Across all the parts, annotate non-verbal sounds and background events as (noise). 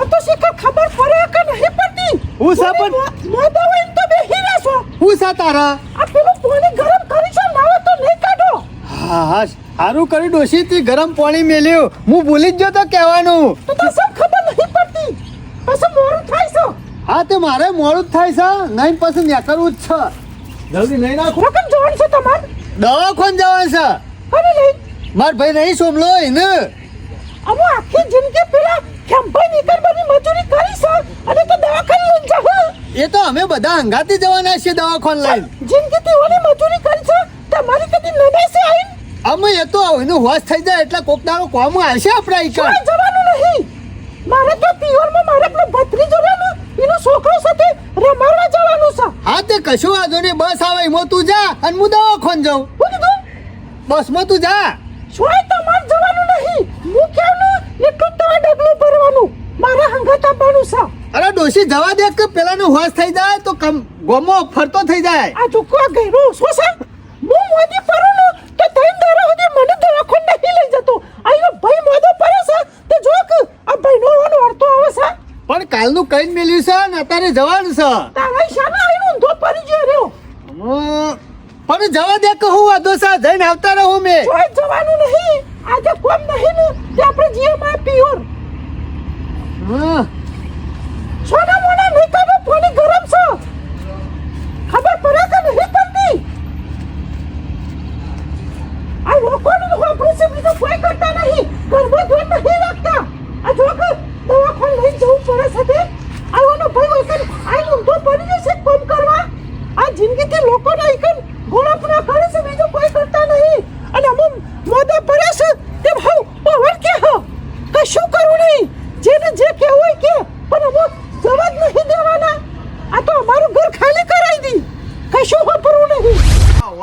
શીખર ખબર પડે કે નહીં પડતી? હું સા પણ- મોદા હોય તો બેહી રહેશો હું સા તારા? આ પેલું પાણી ગરમ કરી છે નાવો તો નહીં કાઢો. હા હા સારું કર્યું ડોશી તી ગરમ પાણી મેલ્યું. હું ભૂલી જ તો કહેવાનું. તો તો સબ ખબર નહીં પડતી. પછી મોડું થાય છે. હા તે મારે મોડું થાય છે. નહીં પછી નીકળવું જ છે. જલ્દી નહીં નાખો. રકમ જવાનું છે તમારે? દવાખાન જવાનું છે. અરે નહીં માર ભાઈ નહીં સોમલો એને. અમો આખી જિંદગી પેલા ખેંપાઈ નીકળ બધી મજૂરી કરી છે અને તો દવાખાને લઈને જાવ એ તો અમે બધા હંગાતી જવાના છીએ દવાખાન લઈને જિંદગી તેઓની મજૂરી કરી છે તમારી કદી નડે છે આઈને અમે એ તો એનું હોશ થઈ જાય એટલે કોક દાડો કોમ આવશે આપણા ક્યાંય જવાનું નહીં. મારે તો પિયોરમાં મારે પેલો ભત્રીજો રહ્યો ને એનો છોકરો સાથે રમાડવા જવાનું છે. હા તે કશું વાંધો નહીં. બસ આવે એમાં તું જા અને હું દવાખાન જાઉં. હું કીધું? બસમાં તું જા. છોય તમારે જવાનું નહીં. હું કેવું એટલું તમારે ડગલું ભરવાનું. મારા હંગાત આપવાનું છે. અરે ડોશી જવા દે કે પેલાનું હોશ થઈ જાય તો કમ ગોમો ફરતો થઈ જાય. આ આ ગયરો શું છે? હું મોદી પરું ને તો ત્રણ દાડા સુધી મને તો દવાખાને નહીં લઈ જતો. આયો ભાઈ મોદો પરે છે તે જો કે આ ભાઈનો વાનો વર્તો આવે છે. પણ કાલનું કઈ મેલ્યું છે ને અત્યારે જવાનું છે. તારા શાને આઈને ઊંધો પડી ગયો રહ્યો. પણ જવા દે કે હું વાંધો સા જઈને આવતા રહું મેં. જોઈ જવાનું નહીં. આજે કોમ નહીં ને તે આપણે જીએ માં હા સોના મોના નહીં કાઢો પાણી ગરમ છે ખબર પડે કે નહીં પડતી આ લોકોને તો આપણે છે બીજું કોઈ કરતા નહીં ઘરમાં જોઈ નહીં રાખતા આ જો કે દવાખાને લઈ જવું પડે છે તે આવવાનો ભાઈ હોય કે આ ઊંધો પડી જશે કોમ કરવા આ જિંદગીથી લોકોને એકન ગોળાપના કરે છે બીજું કોઈ કરતા નહીં અને અમુક મોદા પડે છે તે ભાવ ઓવર કે હો કશું કરવું નહીં જેને જે કહેવું હોય કે પણ અમુક જવા જ નહીં દેવાના આ તો અમારું ઘર ખાલી કરાવી દી કશું વાપરવું નહીં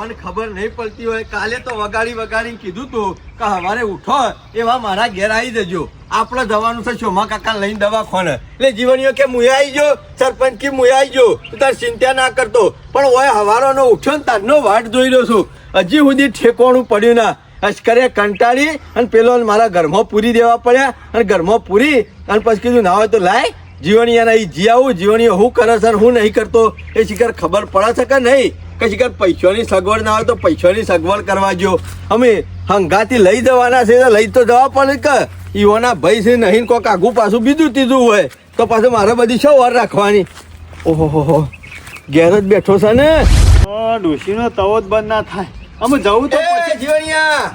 ઓન ખબર નહીં પડતી હોય કાલે તો વગાડી વગાડીને કીધું તું કે હવારે ઉઠો, એવા મારા ઘેર આવી જજો. આપણે જવાનું છે શોમા કાકા લઈને દવાખાને. એટલે જીવણીઓ કે મુએ આવી જો સરપંચ કે મુએ આવી જો તાર ચિંતા ના કરતો. પણ ઓય હવારોનો ઉઠ્યો ને તારનો વાટ જોઈ રહ્યો છું. હજી સુધી ઠેકોણું પડ્યું ના. અશ્કરે કંટાળી અને પેલો મારા ઘરમાં પૂરી દેવા પડ્યા અને ઘરમાં પૂરી અને પછી કીધું, ના હોય તો લાય. જીવણીયાના એ જી આવું. જીવણીઓ હું કરે છે હું નહીં કરતો? એ શિકાર ખબર પડે છે કે નહીં? કે શિખર પૈસાની સગવડ ના હોય તો પૈસાની સગવડ કરવા જો. અમે હંગાથી લઈ જવાના છે તો લઈ તો જવા પડે કે ઈઓના ભાઈ છે નહીં કોક આગું પાછું બીજું ત્રીજું હોય તો પાછું મારે બધી શું વાર રાખવાની. ઓહો ઘેર જ બેઠો છે ને. ડોશીનો તવો જ બંધ ના થાય. અમે જવું તો પછી. જીવણિયા.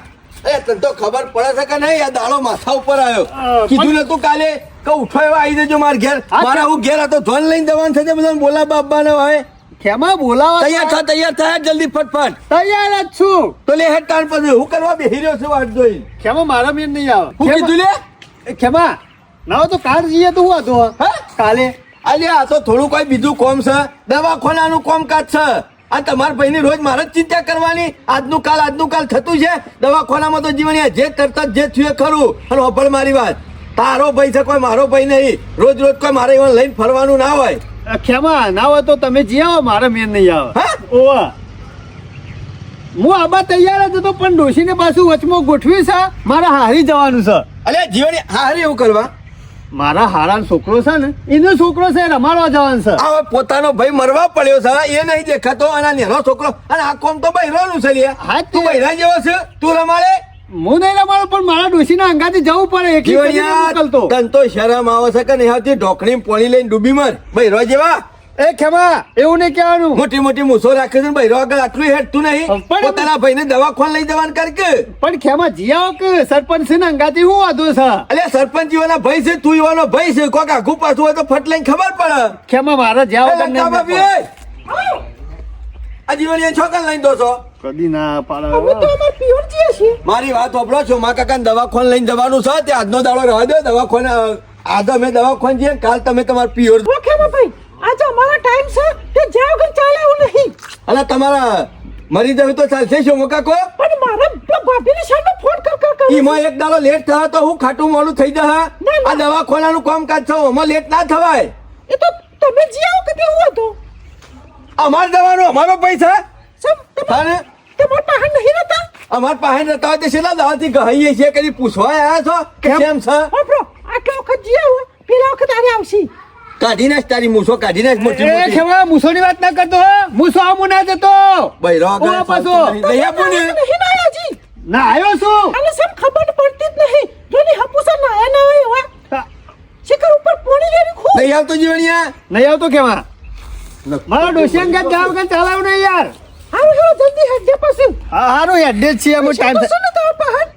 તને તો ખબર પડે છે કે નહીં? આ દાડો માથા ઉપર આવ્યો. કીધું ને તું કાલે? કે ઉઠો એવા આવી જજો મારા ઘેર. હા, મારા હું ઘેર હતો ધોન લઈને જવાનું છે બધા બોલા બાબાને હવે ખેમા બોલાવા તૈયાર થા તૈયાર થા. જલ્દી ફટફટ. તૈયાર જ છું. તો લે હેડ પર પછી હું કરવા બેહી રહ્યો છું વાટ જોઈ ખેમા મારા મેન નહીં આવે. હું કીધું લે? એ ખેમા? ના તો કાલ જઈએ તો હું હતો હા? કાલે. અલે આ તો થોડું કોઈ બીજું કોમ છે. દવાખાનાનું કોમકાજ છે. આ તમારા ભાઈની રોજ મારે જ ચિંતા કરવાની. આજનું કાલ આજનું કાલ થતું છે. દવાખાનામાં તો જીવણિયા જે કરતા જે થયું ખરું. અને હોભળ મારી વાત. તારો ભાઈ છે કોઈ મારો ભાઈ નહીં. રોજ રોજ કોઈ મારે એવા લઈને ફરવાનું ના હોય. ખેમા ના હોય તો તમે જી આવો મારા મેન નહીં આવે. હા? ઓવા. હું આબા તૈયાર હતો પણ ડોશીને પાછું વચમાં ગોઠવ્યું છે મારે હારી જવાનું છે. અલે જીવણી હારી એવું કરવા? મારા હારાનો છોકરો છે ને એનો છોકરો છે રમાડવા જવાનું છે. હવે પોતાનો ભાઈ મરવા પડ્યો છે એ નહીં દેખાતો અને નેનો છોકરો અને આ કોમ તો બૈરાનું છે હા, તું. બૈરા જેવો છે તું રમાડે. હું નહીં રમાડું પણ મારા ડોશીના અંગાથી જવું પડે એકલી મોકલતો. તને તો શરમ આવે છે કે નહીં ઢોકણી પોણી લઈને ડૂબી મર. બૈરો જેવા. એ ખેમા એવું નહીં કહેવાનું. મોટી મોટી મૂછો રાખે છે બૈરો આગળ આટલું હેઠતું નહીં. પણ- પોતાના ભાઈને દવાખાને લઈ જવાનું કર કે. પણ ખેમા જી આવો કે સરપંચ છે ને અંગાથી હું વાંધો છે? અલ્યા સરપંચ ભાઈ છે તું યુવાનો ભાઈ છે. કોક આઘું પાછું હોય તો ફટ લઈને ખબર પડે. ખેમા મારા જ્યાં જીવણીયા છોકર લઈને દો છો કદી ના અમે તો અમાર પ્યોર છીએ છે મારી વાત સાંભળો છો મા કાકા ખોન લઈને જવાનું છે તે આજનો દાડો રહેવા દો દવાખાને આજે અમે દવાખાને જઈએ કાલ તમે તમાર પિયોર ઓકે ભાઈ આજે અમારો ટાઈમ છે તે જ્યાં વગર ચાલે એવું નહીં. અને તમારા મરી જવું તો ચાલશે શું મો કાકો? પણ મારા ભાભીને શાનો ફોન કર કર કર. ઈમાં એક દાડો લેટ થયો તો હું ખાટું મોડું થઈ જશે ના, દવા આ દવાખાનાનું કામકાજ છે એમાં લેટ ના થવાય. એ તો તમે જી કે તે હું હતું અમારે જવાનું અમારો પૈસા? અને તમારા પાસે નહીં રહેતા? અમાર પાસે નતા હોય તે છેલ્લા દાવાથી કહીએ છીએ કદી પૂછવા આવ્યા છો? કે કેમ? છે? વાપરો આટલા વખત જી આવો પેલા વખત આરે આવશી. કાઢી નાખ તારી મૂછો કાઢી નાખ મોટી મોટી મોટી. ખેમા મૂસોની વાત ના કરતો હો. મૂસો આવું ના જતો. બૈરો ઓ, પાછો. નહીં. આપું ને. નહીં ના જી. ના આવ્યો છું. અને સમ ખબર પડતી જ નહીં. જોની હપુસા ના ના હોય શિખર ઉપર પોણી લેવી ખૂબ. લઈ આવતો જીવણિયા. નહીં આવતો કેમાં મારા ડોશિયન ગાત ગાવ કે ચાલાવ ને યાર. હારું હારું જલ્દી પછી. હા હારું એડ્રેસ છે એમ ટાઈમ શું ને તો પહાડ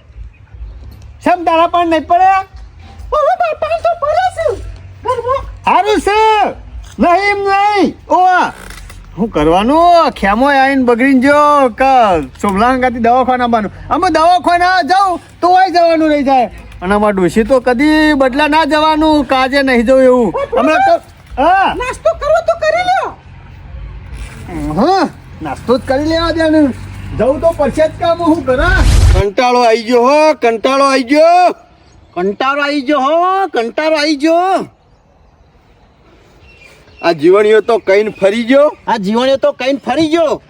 સમ તારા પણ નહીં પડે? ઓહો બાપા તો પડે છે. હારું છે. નહીં નહીં. ઓ શું કરવાનું? ખેમો આવીને બગડીને જો કે સોમલાંગાથી દવાખાના આવવાનું અમે દવાખાના જાઉં તો હોય જવાનું રહી જાય અને અમારા ડોશી તો કદી બદલા ના જવાનું કાજે નહીં જવું એવું. હમણાં તો હા. નાસ્તો કરવો તો કરી લ્યો હા નાસ્તો જ કરી લેવા દે ને. જવું તો પછી જ કામ હું કરા કંટાળો આવી ગયો હો કંટાળો આવી ગયો. કંટાળો આવી ગયો હો કંટાળો આવી ગયો. આ જીવણીઓ તો કઈને ફરી ગયો. આ જીવણીઓ તો કઈ ફરી ગયો.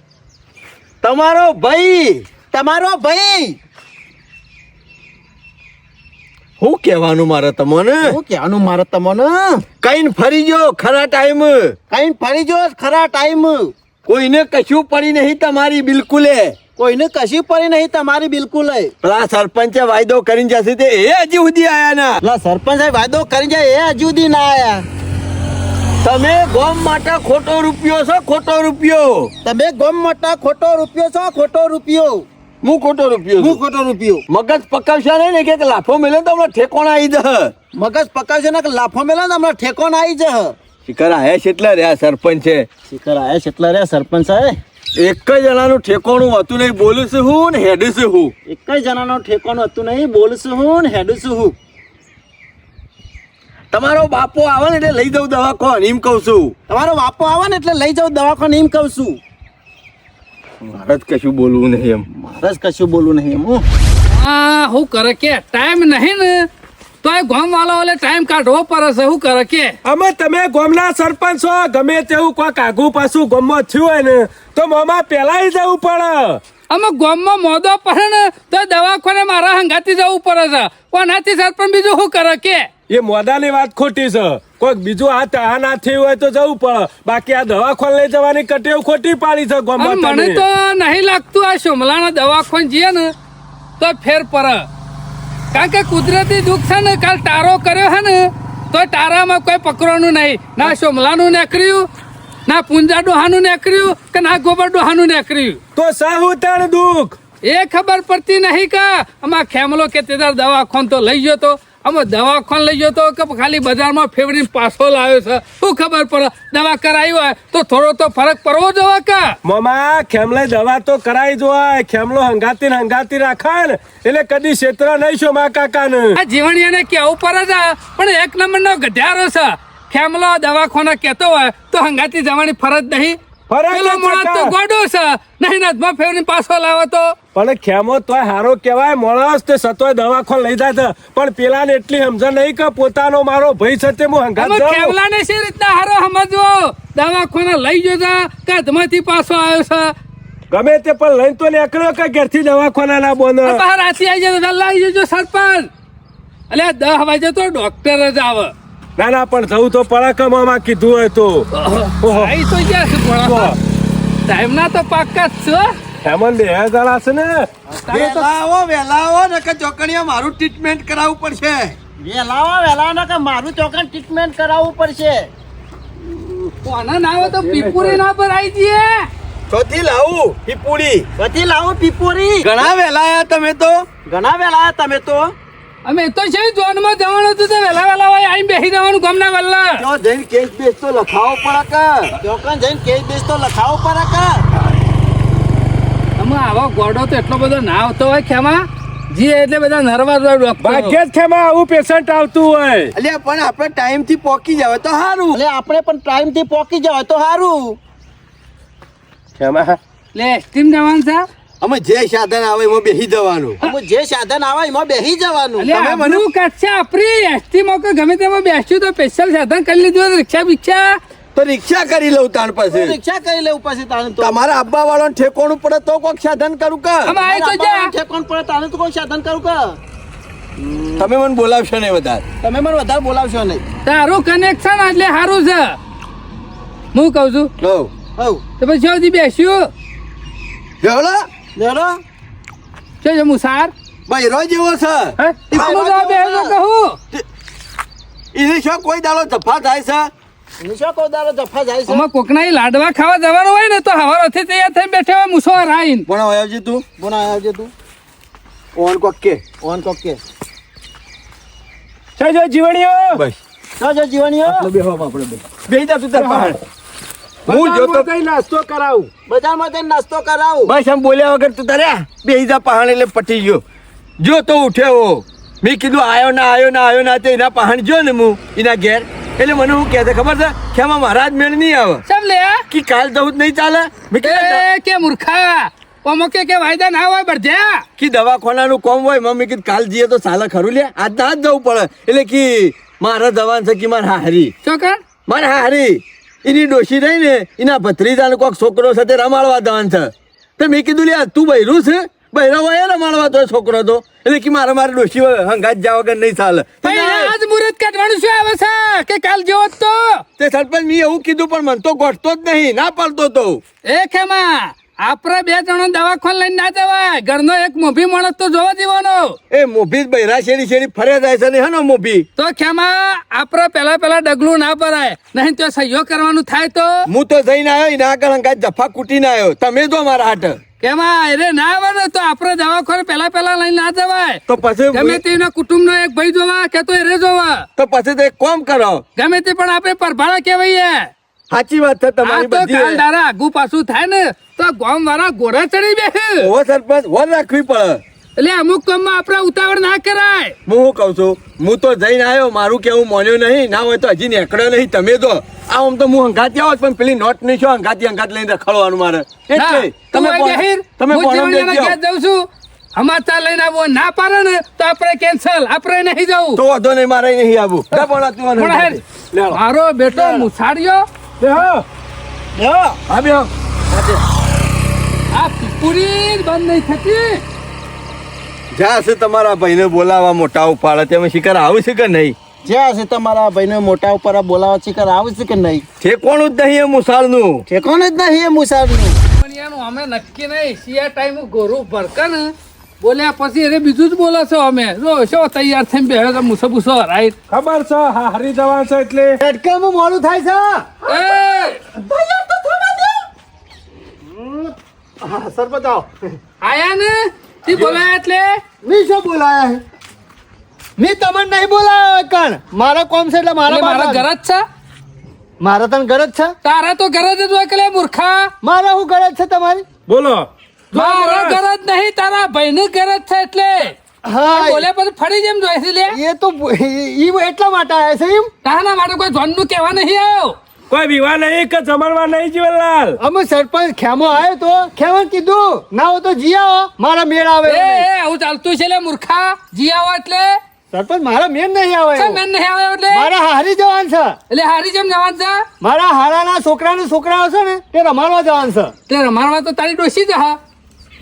તમારો ભાઈ તમારો ભાઈ. શું કહેવાનું મારે તમને? હું કહેવાનું મારે તમને? કઈને ફરી ગયો ખરા ટાઈમ. કઈ ફરી ગયો ખરા ટાઈમ. કોઈને કશું પડી નહીં તમારી બિલકુલે. કોઈને કશી પડી નહીં તમારી બિલકુલ. પેલા સરપંચે વાયદો કરીને જશે તે એ હજી સુધી આયા ના. પેલા સરપંચે વાયદો કરી જાય એ હજુ સુધી ના આયા. તમે ગોમ માટે ખોટો રૂપિયો છો ખોટો રૂપિયો. તમે ગમ માટે ખોટો રૂપિયો છો ખોટો રૂપિયો. હું ખોટો રૂપિયો હું ખોટો રૂપિયો. મગજ પકાવશે નહીં ને કે લાફો મેલે તો હમણાં ઠેકોણ આવી જ મગજ પકાવશે ને કે લાફો મેલે ને હમણાં ઠેકોણ આવી જશે. શિખર આયા છે રહ્યા સરપંચ છે. શિખર આયા છે એટલા રે સરપંચ સાહેબ? એક જ જણાનું ઠેકોણું હતું નહીં બોલું છું હું ને હેડું છું હું. એક જ જણાનો ઠેકોણું હતું નહીં બોલશું હું ને હેડું હું. તમારો બાપો આવે ને એટલે લઈ જાઉં દવાખાન એમ કહું છું. તમારો બાપો આવે ને એટલે લઈ જાઉં દવાખાને એમ કહું છું. મારે જ કશું બોલવું નહીં એમ. મારે જ કશું બોલવું નહીં એમ હું. આ હું કરે કે ટાઈમ નહીં ને. તો એ વાળા ઓલે ટાઈમ કાઢવો પડે છે શું કરે કે? અમે તમે ગોમના સરપંચ છો ગમે તેવું કોઈક આગુ પાછું ગામમાં થયું હોય ને તો મોમાં પેલાઈ જવું પડે. અમે ગામમાં મોદો પડે ને તો દવાખાને મારા હંગાતી જવું પડે છે. કોનાથી સરપંચ બીજું શું કરે કે? એ મોદાની વાત ખોટી છે. કોઈક બીજું આ આ ના થયું હોય તો જવું પડે. બાકી આ દવાખાન લઈ જવાની કટેવ ખોટી પાડી છે મને તો નહીં લાગતું આ સોમલાના દવાખાન જઈએ ને તો ફેર પડે. કારણ કે કુદરતી દુઃખ છે ને કાલ ટારો કર્યો છે ને તો ટારામાં કોઈ પકડવાનું નહીં. ના સોમલાનું નીકળ્યું ના પુંજા ડોહાનું નીકળ્યું કે ના ગોબર ડોહાનું નીકળ્યું. તો સાહુતાણ દુઃખ. એ ખબર પડતી નહીં કા આમાં ખેમલો કે તે દાડે દવાખાન તો લઈ ગયો તો. અમે દવાખાન લઈ ગયો તો કે ખાલી બજારમાં ફેવરીને પાછો લાવ્યો છે? શું ખબર પડે? દવા કરાવી હોય તો થોડો તો ફરક પડવો જોવે કે? મામા ખેમલે દવા તો કરાઈ જોવાય ખેમલો હંગાતી હંગાતી રાખે ને. એટલે કદી ક્ષેત્ર નહીં છો મા કાકા ને આ જીવણીયાને કેવું પડે છે. પણ એક નંબરનો ગધ્યારો છે. ખેમલો દવાખાને કહેતો હોય તો હંગાતી જવાની ફરજ નહીં. ફરજ મોડા તો. ગોડો છે. નહીં ના ફેવરીને પાછો લાવો તો? પણ ખેમો તોય હારો કહેવાય માણસ તે સતોય દવાખાને લઈ જાય પણ પેલાને એટલી સમજણ નહીં કે પોતાનો મારો ભાઈ છે તે હું હંગાત. ખેમલાને શી રીતના હારો સમજવો? દવાખાને લઈ ગયો છે કે અધમાંથી પાછો આવ્યો છે. ગમે તે પણ લઈને તો નીકળ્યો કે ઘેરથી દવાખાના ના બોન બહાર આથી આવી જાય તો જજો સરપંચ. એટલે દસ વાગે તો ડોક્ટર જ આવે. ના ના પણ જવું તો પડે કીધું હોય તો ટાઈમ ના તો પાક્કા જ છે. હેમંત બે જણા છે ને? વેલા આવો વેલા આવો નકર ચોકડીયા મારું ટ્રીટમેન્ટ કરાવવું પડશે. વેલાવા ને કે મારું ચોકણ ટ્રીટમેન્ટ કરાવવું પડશે. કોના ના આવે તો પીપુરી ના પર આવી જઈએ લાવું પીપુરી. છોથી લાવું પીપુરી. ઘણા વેલા આયા તમે તો? ઘણા વેલા તમે તો? અમે તો છે જોનમાં જવાનું હતું તો વહેલા વેલા હોય આઈ બેસી જવાનું ગમના વલ્લા. જો જઈને કેસ બેસ તો લખાવો પડે કે? ચોકન જઈને કેસ બેસ તો લખાવો પડે કે? અમે આવો ગોડો તો એટલો બધો ના આવતો હોય ખેમા? જી એટલે બધા નર્વસ હોય ડોક્ટર ભાગ્યે જ ખેમા આવું પેશન્ટ આવતું હોય. એટલે પણ આપણે ટાઈમથી પોકી જાવ તો સારું એટલે આપણે પણ ટાઈમથી પોકી જાવ તો સારું ખેમા? લે સ્ટીમ જવાનું છે? અમે જે સાધન આવે એમાં બેસી જવાનું. અમે જે સાધન આવે એમાં બેસી જવાનું. તમે મને- આબરૂ આપરી આપણી એસટી માં કે ગમે તેમાં બેસ્યું તો સ્પેશિયલ સાધન કરી લીધું રિક્ષા બિક્ષા તો રિક્ષા કરી લઉં તાણ પછી. રિક્ષા કરી લેવું પછી તાણ તો. તમારા અબ્બા વાળો ઠેકોણું પડે તો કોઈક સાધન કરું કે અમે આવી તો જા. ઠેકોણ પડે તાણે તો કોઈ સાધન કરું કે તમે મને બોલાવશો નહીં વધારે. તમે મને વધારે બોલાવશો નહીં. તારું કનેક્શન એટલે સારું છે. હું કહું છું? હઉ. હવ તો પછી સુધી બેસ્યું? જોડો? લેડો છે છે મુસાર. બૈરો જેવો છે. હે? તો કહું. એને શું કોઈ દાડો તફા થાય છે? જાય છે. કોકના લાડવા ખાવા જવાનું હોય ને તો હવારથી તૈયાર થઈને બેઠે હોય મુસો રાઈન. પણ આવજી તું? પણ આવજે તું? ઓન કોકે. કે ઓન કોક. કે છે જો જીવણીઓ. બસ. જીવણીઓ. બેહો આપણે બે. બેહી જા તું તાર પાસે હું જોતો કઈ નાસ્તો કરાવું? બજારમાં જઈને નાસ્તો કરાવું? બસ આમ બોલ્યા વગર તું તારે બેહી જા પહાણ એટલે પટી ગયો. જો તો ઉઠ્યો મેં કીધું આયો ના આયો ના આયો ના. તે એના પહાણ જો ને હું એના ઘેર. એટલે મને હું કહે છે? ખબર છે? કે આમાં મહારાજ મેળ નહીં આવે. સમ લે કે કાલ જવું જ નહીં ચાલે? મેં એ કે મૂર્ખા? ઓમો કે કે વાયદા ના હોય બળજ્યા કે દવાખાનાનું કોમ હોય? મમ્મી કીધું કાલ જઈએ તો ચાલે ખરું લે. આજ ના જ જવું પડે. એટલે કે મારા જવાન છે કે માર હારી. ચોકણ માર હારી. એની ડોશી રહી ને એના ભત્રીજાને કોઈક છોકરો સાથે રમાડવા દવાન છે. તો મેં કીધું લે તું બૈરું છે? બૈરા હોય માણવા તો છોકરો તો. એટલે કે મારે મારે ડોશી હંગાત જાવ કે નહીં ચાલે. આજ મુહૂર્ત કાઢવાનું શું આવે છે? કે કાલ જેવો તો? તે સરપંચ મેં એવું કીધું પણ મન તો ગોઠતો જ નહીં. ના પાડતો તો. એ ખેમા આપણે બે જણો દવાખાન લઈને ના જવાય. ઘરનો એક મોભી માણસ તો જોવા દેવાનો એ મોભી જ બૈરા શેરી શેરી ફરે જાય છે ને હે ને મોભી? તો ખેમા આપણે પેલા પેલા ડગલું ના ભરાય. નહીં તો સહયોગ કરવાનું થાય તો? હું તો જઈને આવ્યો એના આગળ હંગાત જફા કૂટીને આવ્યો તમે જો મારા હાટ. કેમાં અરે ના આવે ને તો આપણે દવાખાને પેલા પેલા લઈને ના જવાય. તો પછી ગમે તેના કુટુંબનો એક ભાઈ જોવા કે તો એરે જોવા. તો પછી તો એક કોમ કરો. ગમે તે પણ આપણે પરભાળા કહેવાય સાચી વાત છે તમારી કાલ દારા આગુ પાછું થાય ને તો ગામ વાળા ઘોડા ચડી બેસે. ઓવો સરપંચ વર રાખવી પડે. એટલે અમુક કામમાં આપણે ઉતાવળ ના કરાય. હું શું કહું છું? હું તો જઈને આવ્યો મારું કેવું મોન્યું નહીં. ના હોય તો હજી નીકળ્યો નહીં. તમે તો આ આમ તો હું હંગાતી આવો પણ પેલી નોટ નહીં છો હંગાતી હંગાત લઈને રખડવાનું મારે. એટલે તમે તમે જાઉં છું. સમાચાર લઈને આવો ના પાડે ને તો આપણે કેન્સલ આપણે નહીં જવું તો વધો નહીં મારે નહીં આવું પોણા મારો બેટો મુસાડ્યો. આ પૂરી બંધ નહીં થતી. જ્યાં છે તમારા ભાઈને બોલાવા મોટા ઉપાડે તેમાં શિકાર આવશે કે નહીં? જ્યાં છે તમારા ભાઈને મોટા ઉપર બોલાવા શિકાર આવશે કે નહીં? ઠેકોણું જ નહીં એ મુસાળનું. ઠેકોણ જ નહીં એ મુસાફરનું જીવણીયાનું અમે નક્કી નહીં. શિયા ટાઈમ ગોરું ભરકે ને. બોલ્યા પછી એને બીજું જ બોલે છો અમે. જો શો તૈયાર થઈને બેહે તો મુસો બુસો રાઈટ ખબર છે હા હરી જવા છે એટલે. ઝટકામાં મોડું થાય છે. એ! તૈયાર તો થવા દે. હા, સરપંચ આવો. આયા ને? તી બોલાયા એટલે? મી શું બોલાયા મી તમને નહીં બોલાયો કણ મારો કોમ છે એટલે મારા મારા ઘર જ છે? મારા તને ઘર જ છે? તારા તો ઘર જ હોય કે મૂર્ખા. મારા હું ઘર જ છે તમારી? બોલો. મારા ઘર જ. નહીં તારા ભાઈનું ઘર જ છે એટલે. હા બોલે પછી ફરી જેમ જોઈ છે લે. એ તો ઈ એટલા માટે આવ્યા છે એમ? તાના માટે કોઈ જોનનું કહેવા નહીં આવ્યો. કોઈ વિવાહ નહીં કે જમણવા નહીં જીવનલાલ. અમે સરપંચ ખેમો આવ્યો તો ખેમો કીધું ના હોય તો જી આવો મારા મેળ આવે. એ એ આવું ચાલતું છે લે મૂર્ખા. જી આવો એટલે. સરપંચ મારા મેળ નહીં આવે. કેમ મેં નહીં આવ્યો એટલે? મારા હારી જવાન છે. એટલે હારી જેમ જવાન છે? મારા હારાના છોકરાના છોકરાઓ છે ને તે રમાડવા જવાન છે. તે રમાડવા તો તારી ડોસી જ હા.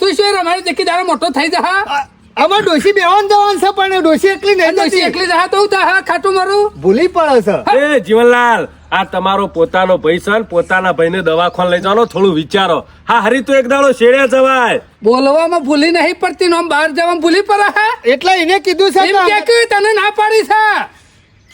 તું શું રમાડી? દેખી તારો મોટો થઈ જા આ- અમાર ડોશી બેવાન જવાન છે પણ ડોશી એકલી નહીં ડોસી જતી. એકલી જા તો હું તા ખાટું મારું? ભૂલી પડે છે. એ જીવનલાલ આ તમારો પોતાનો ભાઈ છે પોતાના પોતાના ભાઈને દવાખાને લઈ જવાનો થોડું વિચારો. હા હરી તો એક દાડો શેડે જવાય. બોલવામાં ભૂલી નહીં પડતી નો બહાર જવામાં ભૂલી પડે હે? એટલે એને કીધું છે તને ના પાડી છે?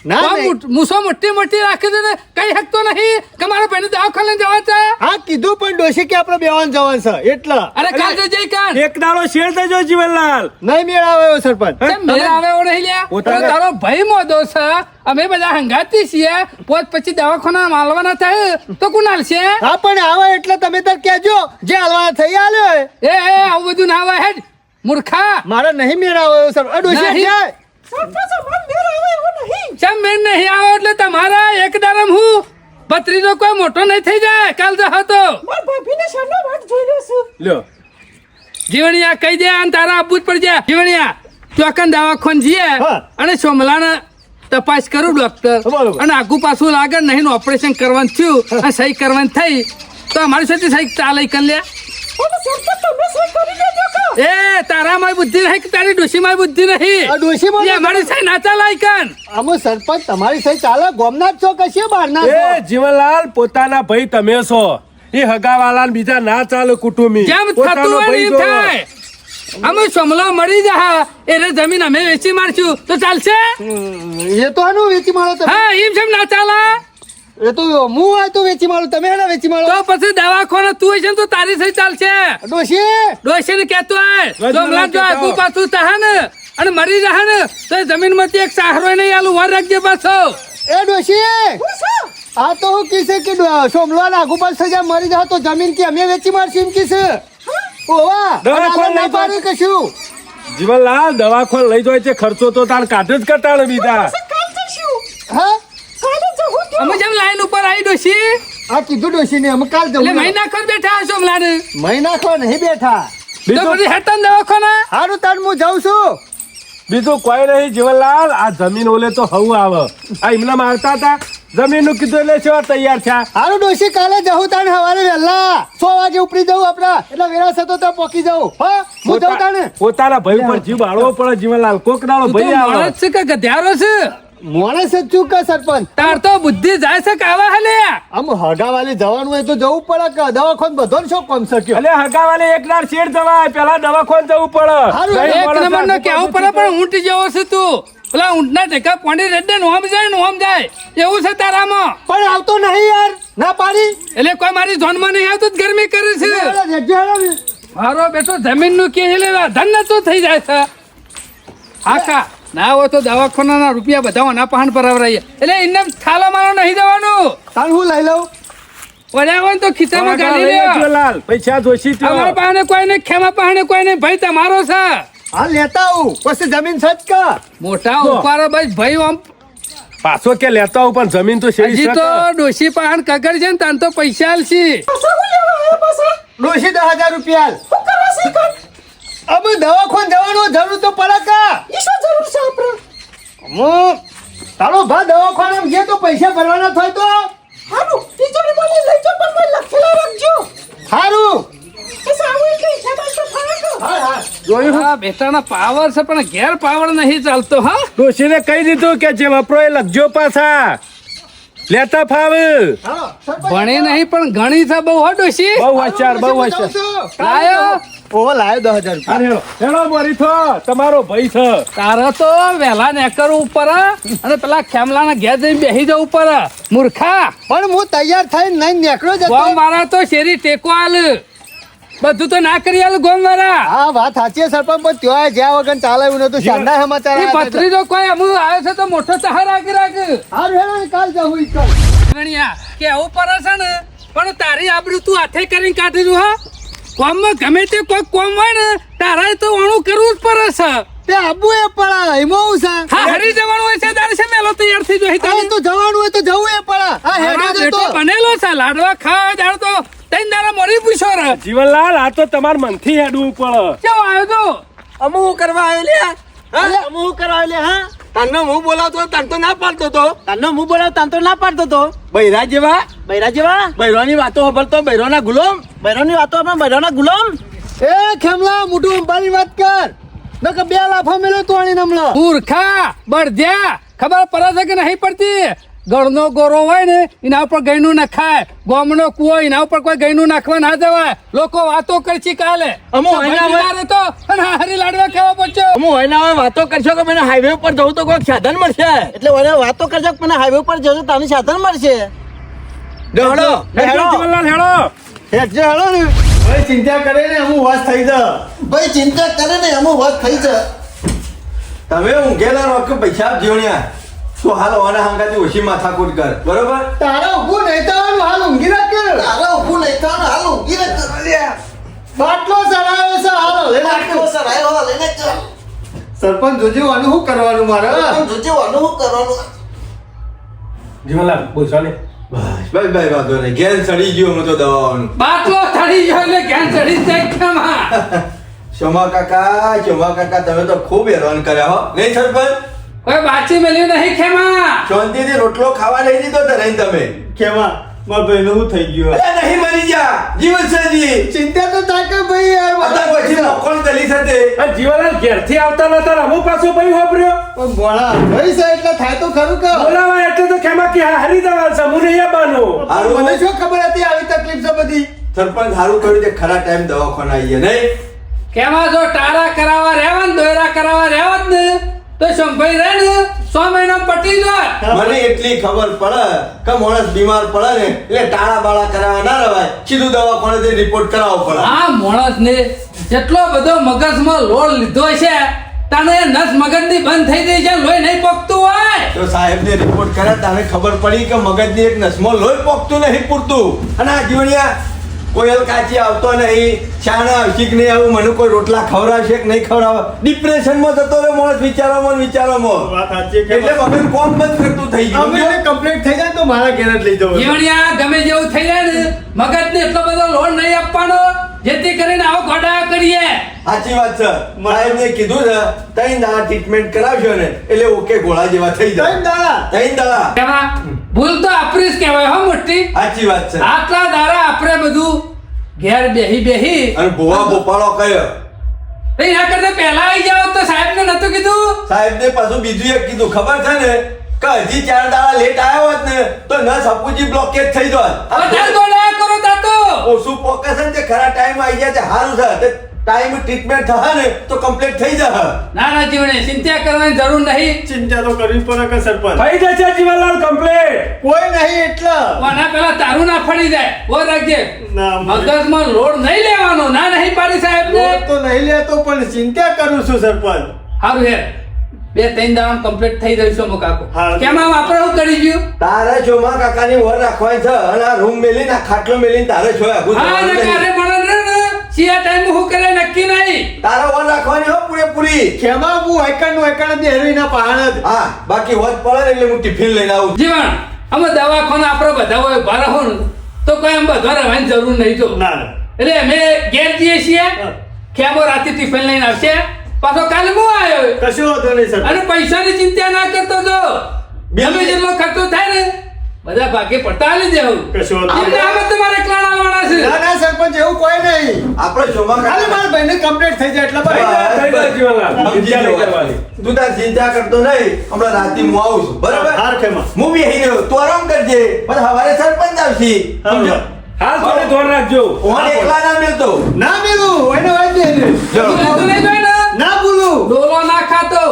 ના તો નહીં. મુઠ- મૂછો મોટી મોટી રાખી દે ને કઈ શકતો નહીં કે મારા બેન દવાખાને જવા છે? હા કીધું પણ ડોશી કે આપણે બેવાન જવાન છે એટલે. અરે કાલ જઈ કાન એક દાડો શેડ દેજો જીવનલાલ. નહીં મેળ આવે સરપંચ. મેળ આવે નહીં લ્યા? પોતાને- તારો ભાઈ મોદો છે. અમે બધા હંગાતી છીએ. પોત પછી દવાખાના માલવાના થાય તો કુનાલ છે હા પણ આવે એટલે તમે તો કેજો જે હાલવા થઈ આલ્યો હોય. એ એ આવું બધું ના આવે હેડ. મૂર્ખા. મારે નહીં મેળ આવ્યો સર ડોશી જાય મન નહીં. ચમ નહીં આવે એટલે તમારા એક દારમ હું ભત્રીજો કોઈ મોટો નહીં થઈ જાય. કાલ જ હતો. લ્યો. જીવણિયા કહી દે અને તારા આપવું જ પડશે જીવણિયા ચોકન દવાખાન જઈએ. અને સોમલાના તપાસ કરું ડોક્ટર અને આગુ પાછું લાગે નહીં ઓપરેશન કરવાનું થયું અને સહી કરવાનું થઈ. તો અમારી સાથે સહી ચાલે કરી લે. અને તારા સહી એ તારામાં બુદ્ધિ નહીં કે તારી ડોશીમાં બુદ્ધિ નહીં? આ ડોશીમાં એ અમારી સાઈ ના ચાલાય કાન. આમ સરપંચ તમારી સહી ચાલે? ગોમનાથ છો કશી બહારના એ જીવનલાલ પોતાના ભાઈ તમે છો. એ હગાવાલા ને બીજા ના ચાલે કુટુંબી. જેમ થતું હોય એમ થાય? અમે સમલો મળી જા એટલે જમીન અમે વેચી મારશું. તો ચાલશે? એ તો આનું વેચી મારો તમે. હા એમ છે ના ચાલા? એ તો હું હોય તો વેચી મારું તમે એને વેચી તો મારો પછી દવાખાને તું છે ને તો તારી સહી ચાલશે. ડોશી. ડોશી ને કેતો હોય રજવાડા જોમલા જો કહેતા. આગુ પાછું થા ને અને મરી ને તો જમીનમાંથી એક સહારો નહીં આલું વાર રાખજે પાછો. એ ડોશી. આ તો હું કીસે કે ના આગુ પાછળ સજા મરી જાવ તો જમીન કે અમે વેચી મારશું એમ કીસે. ઓવા દવા નહીં ના પાડ્યું કશું. જીવનલાલ દવાખાને લઈ જાય છે ખર્ચો તો તાર કાઢ જ કરતા બીજા. કાલ હા? અમે આવી ડોશી આ કીધું ડોશી ને અમે કાલ જવું મહિના ખોર બેઠા હશો મલાને મહિના ખોર નહીં બેઠા. તો બીજું પછી હેતન દવાખાના? હારું તાર હું જાઉં છું. બીજું કોઈ નહીં જીવનલાલ આ જમીન ઓલે તો હવું આવે. આ એમના મારતા હતા. જમીનનું કીધું એટલે શું તૈયાર થયા? હારું ડોશી કાલે જવું તાને સવારે વહેલા. છ વાગે ઉપડી જવું આપડા એટલે વેરા થતો ત્યાં પોકી જવું હા હું જાઉં તાને પોતાના ભાઈ પર જીવ આળવો પડે જીવનલાલ. કોક નાળો ભાઈ આવે. છે કે ગધ્યારો છે? મોણસ જ ચૂકે સરપંચ? તાર તો બુદ્ધિ જાય છે કાવા હલે આમ હગાવાલી જવાનું હોય તો જવું પડે કે દવાખાન બધો ને શું કોમ શક્યો? અલે હગાવાલે એક નાર શેર જવાય પેલા દવાખોન જવું પડે. એક નંબર નો કેવું પડે પણ ઊંટ જેવો છે તું. પેલા ઊંટના ટેકા પોંડી રેડે નોમ જાય નોમ જાય. એવું છે તારામાં? પણ આવતો નહીં યાર. ના પાડી? એટલે કોઈ મારી ધોનમાં નહીં આવતું જ ગરમી કરે છે. મારો બેટો જમીનનું કે લેવા ધન તો થઈ જાય છે. આખા. ના હોય તો દવાખાના રૂપિયા બધા ઓના પહાણ પર આવરાઈએ. એટલે એને થાલા મારો નહીં દેવાનું તાર હું લઈ લઉં? પડ્યા હોય તો ખિસ્સામાં ગાલી લઈ લ્યો. પૈસા જોશી તો અમારા પાસે કોઈ નહીં ખેમા પાસે કોઈ નહીં. ભાઈ તમારો છે. હા લેતા આવું. પછી જમીન સજ કા મોટા ઉપાડો બસ ભાઈ આમ પાછો કે લેતા હું પણ જમીન તો શેરી હજી તો ડોશી પાહણ કગર છે ને તાન તો પૈસા આલશી. હું ડોશી દસ હજાર રૂપિયા અમે દવાખાન જવાનો જરૂર તો પડે કા? ઈ શું જરૂર છે આપણે? હું તારો ભા દવાખાને એમ ગયા તો પૈસા ભરવાના થાય તો? હારું તિજોરી મને લઈ જો પણ મને લખેલા રાખજો. સારું એ સાવું એટલે હિસાબ તો ફરક હા હા. જોયું? હા બેટાના પાવર છે પણ ઘેર પાવર નહીં ચાલતો હા? ડોશીને કહી દીધું કે જે વપરો એ લખજો પાછા. લેતા ફાવ. ભણી નહીં પણ ઘણી છે બહુ હો ડોશી? બહુ હોશિયાર બહુ હોશિયાર. ઓહો લાયો દસ હજાર રૂપિયા. હેલો થો. તમારો ભાઈ છે તારે તો વહેલા નેકર ઉપર અને પેલા ખેમલાના ઘેર જઈને બેસી જવું ઉપર મૂર્ખા. પણ હું તૈયાર થઈને નહીં નીકળ્યો જતો. મારા તો શેરી ટેકો આલ. બધું તો ના કરી આલ ગોમ વાળા. હા વાત સાચી છે સરપંચ પણ ત્યાં જ્યાં વગર ચાલે એવું નતું શાનદાર સમાચાર એ આવ્યા હતા. કોઈ અમુ આવ્યો છે તો મોટો ચહાર રાખી. રાખ હારું હેડો કાલ જવું ઈ કાલ. ગણ્યા કે આવું પર છે ને? પણ તારી આબરૂ તું હાથે કરીને કાઢી દઉં હા. કોમમાં ગમે તે કોઈ કોમ હોય ને તારે તો વણું કરવું જ પડે છે. તે આબુ એ પડા એમાં હું છે? હા હરી જવાનું હોય છે તારે છે મેલો તૈયાર થઈ જોઈ હા, તો જવાનું હોય તો જવું એ પડા હા હેડો જતો. બનેલો છે લાડવા ખા દાળ તો તૈન દારા મરી પૂછો રે. જીવનલાલ આ તો તમાર મનથી હેડવું પડે. કેવો આવ્યો તો? અમુ હું કરવા આવ્યો લ્યા હા? હું કરાવે લે હા? તને હું બોલાવતો તને તો ના પાડતો તો. તને હું બોલાવ તને તો ના પાડતો તો. બૈરા જેવા? બૈરા જેવા? બૈરોની વાતો ખબરતો બૈરોના ગુલામ? બૈરાની વાતો આપણે બૈરાના ગુલામ? એ ખેમલા મોટું અંબાની વાત કર. નકર બે લાફા મેલો તો આણી નમલો મૂર્ખા બળદ્યા ખબર પડે છે કે નહીં પડતી? ગળનો ગોરો હોય ને એના ઉપર ગયનું નખાય. ગોમનો કુવો એના ઉપર કોઈ ગયનું નાખવા ના જવાય. લોકો વાતો કરશી કાલે. અમો તો બીમાર હતો અને હારી લાડવા ખાવા પડશે. હું એના વાતો કરશો કે મને હાઈવે ઉપર જવું તો કોઈક સાધન મળશે? એટલે એને વાતો કરશો કે મને હાઈવે ઉપર જવું તો સાધન મળશે. હેડો. હેડો. હેડો. હેડજો હેડો ને. ભાઈ ચિંતા કરે ને હું વાત થઈ જા. ભાઈ ચિંતા કરે ને અમુક વાત થઈ જાય તમે ઊંઘેલા રહો કે પૈસા જીવણ્યા તો હાલ ઓના હંગાથી ઓછી માથાકૂટ કર. બરોબર? તારો ઊભું નહીં થવાનું હાલ ઊંઘી રાખ કે? તારો ઊભું નહીં થવાનું હાલ ઊંઘી ને બાટલો સરાયો છે હાલ લઈ બાટલો. સરાયો હાલ લે ચાલ સરપંચ જોજે આનું શું કરવાનું મારે? જોજે વાનું શું કરવાનું? જીવનલાલ બોલ ચાલે. બસ બસ ભાઈ વાંધો નહીં. ગેન ચડી ગયો હું તો દવાઓનું. બાટલો ચડી ગયો એટલે ગેન ચડી જાય ખેમાં. (laughs) શોમા કાકા શમા કાકા તમે તો ખૂબ હેરાન કર્યા હો. નહીં સરપંચ? કોઈ બાચી મળ્યું નહીં ખેમા. શાંતિથી રોટલો ખાવા લઈ દીધો તો નહીં તમે. ખેમા મારા ભાઈ નું થઈ ગયું અરે નહીં મરી જા. જીવન છે ચિંતા તો થાય કે ભાઈ યાર. બધા પછી મોકોણ ગલી સાથે અને જીવનલાલ ઘેરથી આવતા નતા ને પાછો ભાઈ વાપર્યો પણ ભોળા ભાઈ છે એટલે થાય તો ખરું કે? બોલાવા એટલે તો ખેમા કે હારી હું નહીં આવવાનું હારું. મને શું ખબર હતી આવી તકલીફ છે બધી? સરપંચ હારું કર્યું કે ખરા ટાઈમ દવાખાના આવીએ નહીં? કેવા જો ટાળા કરાવવા રહેવા ને દોયરા કરાવવા રહેવા જ ને તો શંભાઈ રહે ને સો મહિના પટી જાય મને એટલી ખબર પડે કે માણસ બીમાર પડે ને એટલે ટાળા બાળા કરાવવા ના રવાય. સીધું દવાખાને રિપોર્ટ કરાવવો પડે. આ માણસ ને જેટલો બધો મગજમાં લોડ લીધો છે તને નસ મગજની બંધ થઈ ગઈ છે લોહી નહીં પોકતું હોય. તો સાહેબને રિપોર્ટ કર્યા તને ખબર પડી કે મગજની એક નસમાં લોહી પોકતું નહીં પૂરતું. અને આ જીવણિયા કોયલ કાચી આવતો નહીં શાણા આવશે કે નહીં આવું મને કોઈ રોટલા ખવડાવશે કે નહીં ખવડાવે? ડિપ્રેશનમાં જતો રહ્યો માણસ વિચારોમાં ને વિચારોમાં. એટલે મગજ કોમ બંધ કરતું થઈ ગયું. અમે કમ્પ્લીટ થઈ જાય તો મારા ઘેર જ લઈ જવું જીવણિયા ગમે જેવું થઈ જાય ને મગજને એટલો બધો લોન નહીં આપવાનો જેથી કરીને આવો ગોડા કરીએ. સાચી વાત છે. સાહેબને કીધું છે તઈ દાડા ટ્રીટમેન્ટ કરાવશો ને એટલે ઓકે ગોળા જેવા થઈ જાય. તઈ દાડા? તઈ દાડા. ભૂલ તો આપણી જ કહેવાય હો મોટી. સાચી વાત છે. આટલા દારા આપણે બધું ઘેર બેહી બેહી અને ભુવા ભોપાળો કયો? એના કરતા પહેલા આવી જાવ તો સાહેબને નતું કીધું? સાહેબને પાછું બીજું એક કીધું. ખબર છે ને? કે હજી ચાર દાડા લેટ આવ્યો હોત ને તો ન સપુજી બ્લોકેજ થઈ જાત. વધારે ગોડા કરો તાતો ઓછું પોકેશન છે ખરા ટાઈમ આવી ગયા છે. સારું છે. ટાઈમ ટ્રીટમેન્ટ થશે ને તો કમ્પ્લીટ થઈ જશે. ના ના જીવને ચિંતા કરવાની જરૂર નહીં. ચિંતા તો કરવી પડે કે સરપંચ? થઈ જશે જીવનલાલ કમ્પ્લીટ કોઈ નહીં એટલે. વાના પેલા તારું ના ફળી જાય. ઓ રાખજે મગજમાં લોડ નહીં લેવાનો. ના નહીં પાડી સાહેબ ને તો નહીં લેતો પણ ચિંતા કરું છું સરપંચ. સારું હે બે ત્રણ દાડા કમ્પ્લીટ થઈ રહ્યું છે આખો. કેમ આમ આપણે શું કરી ગયું? તારે છો માં કાકાની વર રાખવાની છે અને આ રૂમ મેલીને આ ખાટલો મેલીને તારે જોયા. હા ને કારે પણ ને સિયા ટાઈમ શું કરે નક્કી નહીં. તારે વર રાખવાની હો પૂરેપૂરી. ખેમા હું વાયકણનું વાયકણ જ બેહરીના પહાણ જ. હા બાકી વધ પડે એટલે હું ટિફિન લઈને આવું. જીવન અમે દવાખાના આપણે બધા હોય હો તો કોઈ એમ બધા રહેવાની જરૂર નહીં તો ના ના. એટલે અમે ઘેર જઈએ છીએ. ખેમો રાતે ટિફિન લઈને આવશે. પાછો કાલે હું આવ્યો? કશું વાંધો નહીં અને પૈસાની ચિંતા ના કરતો તો ગમે જેટલો ખર્ચો થાય ને બધા ભાગે પડતા આલી દેવું. કશું વાંધો તમારે એકલા વાળા છે. ના ના સરપંચ એવું કોઈ નહીં. આપણે જોવા ખાલી મારા ભાઈને કમ્પ્લીટ થઈ જાય એટલે થઈ થઈ જાય જવાનું. કરવાની. તું તાર ચિંતા કરતો નહીં. હમણાં રાતે હું આવું છું. બરાબર? હાર ખેમા. હું બી અહીં રહ્યો. તું આરામ કરજે. પણ સવારે સરપંચ આવશે. સમજો? હાલ થોડી ધોર રાખજો. ઓન એકલા ના મેલતો. ના મેલું. એને વાત ને. ના બોલું. ડોલો ના ખાતો.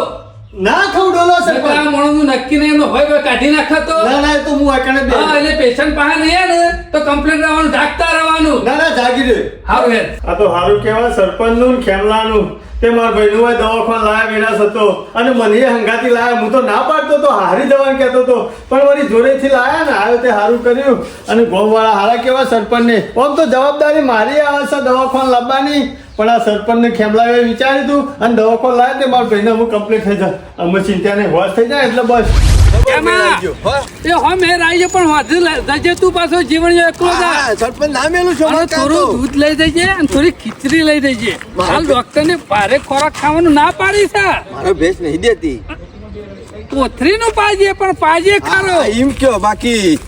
ના ખાઉં ડોલો નકર આ સરપંચ માણસનું નક્કી નહીં એમનો હોય હોય કાઢી નાખાતો. ના ના તો હું વાયકણ બે હા એટલે પેશન્ટ પાસે નહીં ને તો કમ્પ્લેટ રહેવાનું જાગતા રહેવાનું. ના ના જાગી દે હારું હે આ તો હારું કહેવાય સરપંચનું ખેમલાનું. તે મારા ભાઈનું હોય દવાખાન લાયા વિનાશ હતો અને મને એ હંગાથી લાયા હું તો ના પાડતો તો હારી જવાનું કહેતો હતો પણ વળી જોડેથી લાયા ને આવ્યો તે સારું કર્યું. અને ગોમવાળા હારા કેવા સરપંચને? આમ તો જવાબદારી મારી આવે છે દવાખાન લાવવાની. પણ આ સરપંચને ખેમલાવે વિચાર્યું હતું અને દવાખો લાવે ને મારા ભાઈને અમુક કમ્પ્લીટ થઈ જાય અમે ચિંતાને હોશ થઈ જાય એટલે બસ. એ હો મેર આવી પણ વાંધો જજે તું પાછો જીવન એકલો જા. સરપંચ ના મેલું છું અને થોડું દૂધ લઈ જજે અને થોડી ખીચડી લઈ દેજે હાલ ડોક્ટર ને ભારે ખોરાક ખાવાનું ના પાડી છે. મારો ભેસ નહીં દેતી. કોથરી નું પાજે પણ પાજે ખરો. એમ કયો બાકી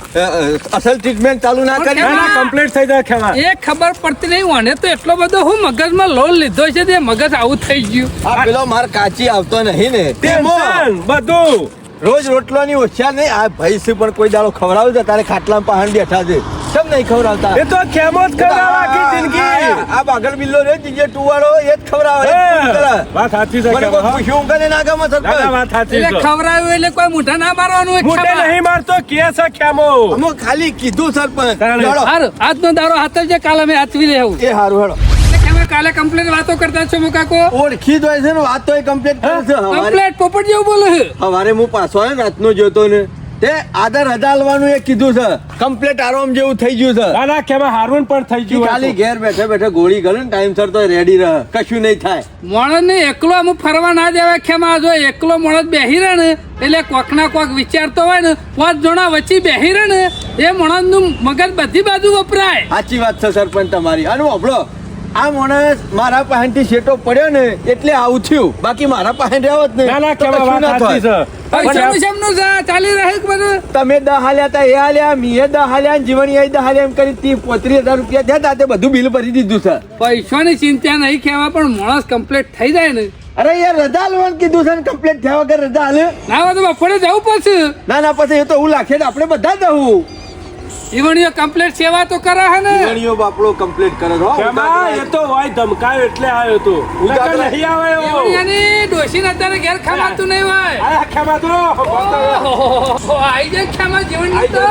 અસલ ટ્રીટમેન્ટ ચાલુ ના કરી? ના કમ્પ્લીટ થઈ જાય ખેવા એ ખબર પડતી નહીં મને તો એટલો બધો હું મગજમાં લોન લીધો છે તે મગજ આવું થઈ ગયું. આ પેલો માર કાચી આવતો નહીં ને. ટેન્શન બધું. રોજ રોટલો ની ઓછા નહીં. આ ભાઈ છે પણ કોઈ દાડો ખવડાવું તારે ખાટલામાં પહાણ બેઠા છે. કેમ નહીં ખવડાવતા. એ તો ખેમો જ કરાવ આખી જિંદગી. આ- બાગલ બિલ્લો રે જીજે ટુવાળો એ જ ખવડાવે. જ. વાત સાચી છે મને કોઈ. પૂછ્યું કરે ના ગમે સરપંચ વાત સાચી એટલે છે. ખવડાવ્યું એટલે કોઈ મોઢા ના મારવાનું હોય મોઢે. નહીં મારતો કે છે ખેમો? અમે ખાલી કીધું સરપંચ. હારું આજનો દારો હાથ છે કાલે અમે હાથવી લેવું એ હારું હેડો. કે કાલે કમ્પ્લેટ વાતો કરતા છો મુકાકો ઓળખી જ હોય છે ને વાત તો એ કમ્પ્લીટ કરે છે. કમ્પ્લેટ પોપટ જેવું બોલે છે? હવારે હું પાછો આવ્યો રાતનો જોતો ને. તે આદર હદાલવાનું એ કીધું છે. કમ્પ્લીટ આરામ જેવું થઈ ગયું છે. ના ના ખેમા હારું પણ થઈ ગયું ખાલી. ઘેર બેઠે બેઠે ગોળી ગળે ને ટાઈમસર તો રેડી રહે. કશું નહીં થાય. મોણસ ને એકલો અમુક ફરવા ના દેવાય ખેમા જો એકલો મોણસ બેહી રહે ને એટલે કોક ના કોક વિચારતો હોય ને પાંચ જણા વચ્ચે બેહી રહે ને એ મોણસનું મગજ બધી બાજુ વપરાય. સાચી વાત છે સરપંચ તમારી. અને વાપરો આ માણસ મારા પાસેથી શેટો પડ્યો ને એટલે આવું થયું. બાકી મારા પાસે રહેવો જ ના ના કેવા વાત સાચી છે. પૈસાનું શેમનું છે? ચાલી રહે બધું? તમે દહ હાલ્યા હતા એ હાલ્યા મીએ દહ હાલ્યા જીવણી દહ હાલ્યા એમ કરી ત્રીસ પોત્રીસ હજાર રૂપિયા થયા તા તે બધું બિલ ભરી દીધું છે. પૈસાની ચિંતા નહીં ખેવા પણ માણસ કમ્પ્લીટ થઈ જાય ને. અરે યાર રજા લેવાનું કીધું છે ને કમ્પ્લીટ થયા વગર રજા હાલે ના બધું તો બપોરે જવું પડશે. ના ના પછી એ તો હું લાખે આપણે બધા દઉં ઈવણીઓ કમ્પ્લીટ સેવા તો કરે હે ને ઈવણીઓ બાપડો કમ્પ્લીટ કરે હો. કેમાં એ તો હોય ધમકાયો એટલે આવ્યો તો. નકર નહીં આવે એવો. ઈવણીયાની ડોશીને અત્યારે ઘેર ખમાતું નહીં હોય આ ખેમા તો આઈ જાય ખેમા જીવનની તો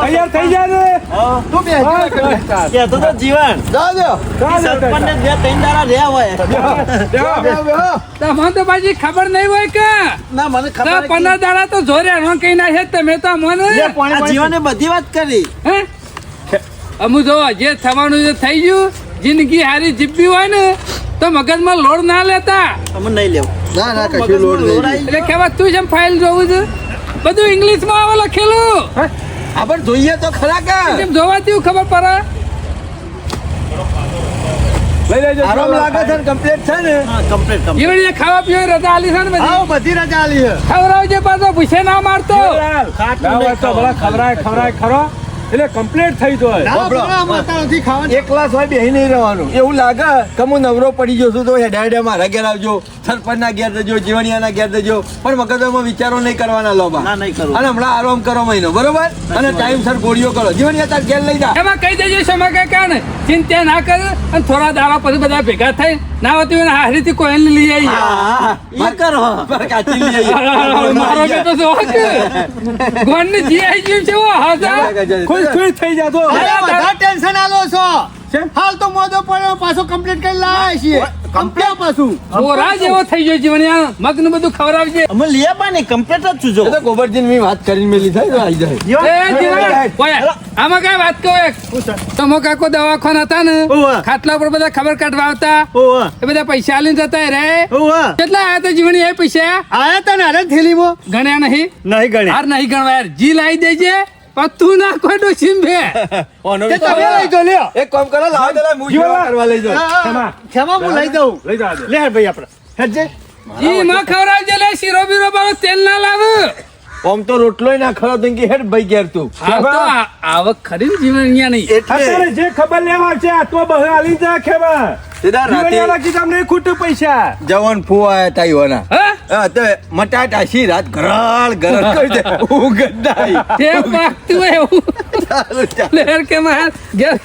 તૈયાર થઈ જાય ને? તું બે હજાર તો જીવન. જાઓ, જાઓ. બે ત્રણ દાડા રહ્યા હોય. બેહો, બેહો, બેહો. તમને તો પાછી ખબર નહીં હોય કે? ના મને ખબર પંદર દાડા તો જોર્યા કઈ છે તમે તો મને જીવને બધી વાત કરી. હે? અમુ જો જે થવાનું જે થઈ ગયું જિંદગી હારી જીવવી હોય ને તો મગજમાં લોડ ના લેતા. અમે નહીં લેવું. ના ના કશું લોડ નહીં. એટલે કેવા તું જેમ ફાઇલ જોવું છે? બધું ઇંગ્લિશમાં આવે લખેલું. આપણે જોઈએ તો ખરા કે. કેમ જોવાથી ખબર પડે? લઈ લેજો આરામ લાગે છે કમ્પ્લીટ છે ને? હા કમ્પ્લીટ કમ્પ્લીટ જીવણીએ ખાવા પીવા રજા આલી છે ને બધી? આવો બધી રજા આલી છે. ખવડાવજે પાછો પૂછે ના મારતો. જીવલાલ, ના તો ભલા ખવરાય ખવરાય ખરો. એટલે કમ્પ્લીટ થઈ જાય ના, બાપડો. બાપડા, આમાં અત્યારે નથી ખાવાનું. એક ક્લાસ હોય બેહી નહીં રહેવાનું. એવું લાગે કે હું નવરો પડી ગયો છું તો હેડા હેડા મારા ઘેર આવજો સરપંચના ઘેર જજો જીવણિયાના ઘેર જજો. પણ મગજમાં વિચારો નહીં કરવાના લોબા. અને હમણાં આરામ કરો મહિનો બરોબર? અને ટાઈમસર ગોળીઓ કરો. જીવણિયા તાર ઘેર લઈ જા. એમાં કહી દેજો સમા કાકા ને ચિંતા ના કર. અને થોડા દાડા પછી બધા ભેગા થઈ ના હોતી હોય હારીથી કોઈ લઈ આવી ઈ કરો. કાચી લઈ આવીએ. મારો બેટો જો કે ગોળની જી આવી ગયું છે ઓ હાજા ખુશ ખુશ થઈ જાતો અરે, બધા ટેન્શન આલો છો. હાલ તો મોદો પડ્યો પાછો કમ્પ્લીટ કરી લાવે છીએ. કમ્પ્લીટ પાછું? મોરા જેવો થઈ ગયો જીવણિયા મગનું બધું ખવડાવજે. અમે લે પણ નહીં કમ્પ્લીટ જ છું જો. તો વાત કરીને મેલી થાય તો આવી જાય. એ જીવણ, ઓય, આમાં કઈ વાત કહો એક. તમો કાકો દવાખાના હતા ને ખાટલા ઉપર બધા ખબર કાઢવા આવતા. એ બધા પૈસા આલીને જતા રે. કેટલા આયા તા જીવણી એ પૈસા? આયા તા ને અરે થેલીમાં. ગણ્યા નહીં? નહીં ગણ્યા. હાર નહીં ગણવા યાર. જી લાવી દેજે પણ ના કોડો ડોસીમ (laughs) ઓનો તે તમે લઈ જાઓ લ્યો. એક કામ કરો લાવ દેલા મુજો કરવા લઈ હા, હા, ક્ષમા. હું લઈ દઉં લઈ જાજો લે ભાઈ આપણે. હેડજે. ઈ માં ખવડાવજે લે શીરો બીરો બાવ તેલ ના લાવ. આમ તો રોટલો ના ખરો તો કે હેડ ભાઈ ઘેર તું. આવક ખરી જીવન અહીંયા નહીં. એટલે અત્યારે જે ખબર લેવા છે આ તો બહુ આલી જા ખેવા. સીધા રાતે કીધા તમને ખોટું પૈસા. જવાન ફુવા તાઈઓના હા? તો મટાટા સી રાત ગરાળ ગરાળ કરી દે. (laughs) આવી. તે પાકતું એવું. (laughs) ચાલો ચાલો. કે માર ઘેર